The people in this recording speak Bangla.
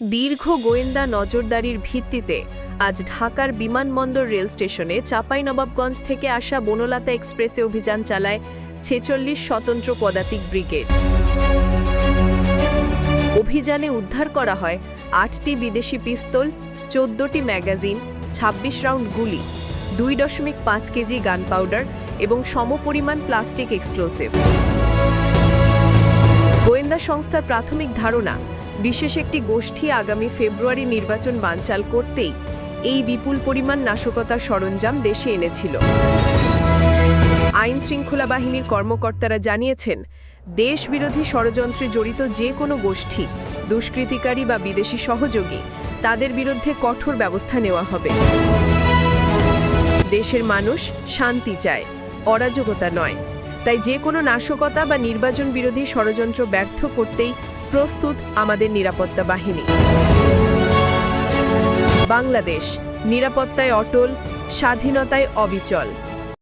দীর্ঘ গোয়েন্দা নজরদারির ভিত্তিতে আজ ঢাকার বিমানবন্দর রেল স্টেশনে চাঁপাইনবাবগঞ্জ থেকে আসা বনলতা এক্সপ্রেসে অভিযান চালায় ছেচল্লিশ স্বতন্ত্র পদাতিক ব্রিগেড। অভিযানে উদ্ধার করা হয় আটটি বিদেশি পিস্তল, চোদ্দটি ম্যাগাজিন ২৬ রাউন্ড গুলি, দুই দশমিক পাঁচ কেজি গান পাউডার এবং সমপরিমাণ প্লাস্টিক এক্সপ্লোসিভ। গোয়েন্দা সংস্থার প্রাথমিক ধারণা বিশেষ একটি গোষ্ঠী আগামী ফেব্রুয়ারি নির্বাচন বানচাল করতেই এই বিপুল পরিমাণ নাশকতার সরঞ্জাম দেশে এনেছিল। আইন শৃঙ্খলা বাহিনীর কর্মকর্তারা জানিয়েছেন, দেশবিরোধী ষড়যন্ত্রে জড়িত যে কোনো গোষ্ঠী, দুষ্কৃতিকারী বা বিদেশি সহযোগী, তাদের বিরুদ্ধে কঠোর ব্যবস্থা নেওয়া হবে। দেশের মানুষ শান্তি চায়, অরাজকতা নয়। তাই যে কোনো নাশকতা বা নির্বাচন বিরোধী ষড়যন্ত্র ব্যর্থ করতেই প্রস্তুত আমাদের নিরাপত্তা বাহিনী। বাংলাদেশ, নিরাপত্তায় অটল, স্বাধীনতায় অবিচল।